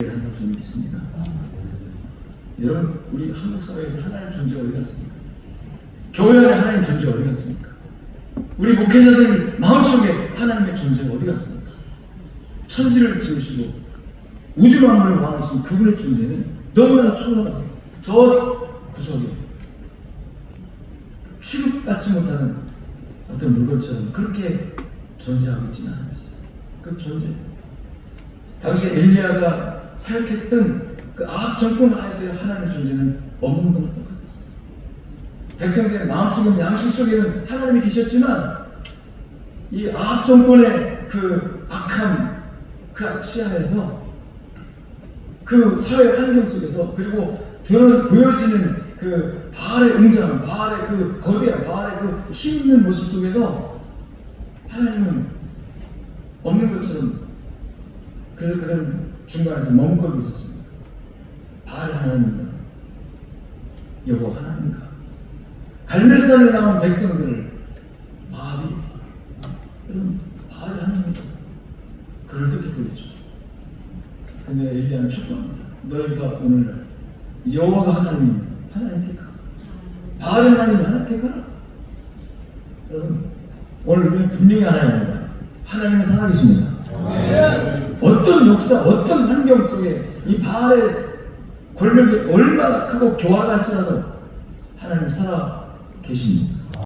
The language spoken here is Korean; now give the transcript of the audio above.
한다고 저는 믿습니다. 여러분, 우리 한국 사회에서 하나님 존재가 어디 갔습니까? 교회 안에 하나님 존재가 어디 갔습니까? 우리 목회자들 마음속에 하나님의 존재가 어디 갔습니까? 천지를 지으시고 우주 만물을 왕하신 그분의 존재는 너무나 초라하고 저 구석에 취급받지 못하는 어떤 물건처럼 그렇게 존재하고 있지는 않았어요. 그 존재. 당시 엘리야가 사역했던 그 악업 정권 하에서의 하나님의 존재는 없는 것과 똑같았어요. 백성들의 마음속에는 양심 속에는 하나님이 계셨지만 이 악업 정권의 그 악함, 그 치하에서 그 사회 환경 속에서 그리고 드러 보여지는 그 바알의 웅장함, 바알의 그 거대한, 바알의 그 힘 있는 모습 속에서 하나님은 없는 것처럼 그래서 그런 중간에서 머뭇거리고 있었습니다. 바알이 하나님인가? 여보 하나님인가? 갈멜산에 나온 백성들을 바알이 여러분 바알이 하나님인가? 그럴듯해 보였죠. 근데 엘리야는 축구합니다. 너희가 오늘날 여호와가 하나님이면 하나님 택하라. 바알이 하나님 하나님 택하라. 여러분 오늘 우리는 분명히 하나님입니다. 하나님은 살아계십니다. 어떤 역사, 어떤 환경 속에 이 바알의 권력이 얼마나 크고 교활할지라도 하나님 살아 계십니다.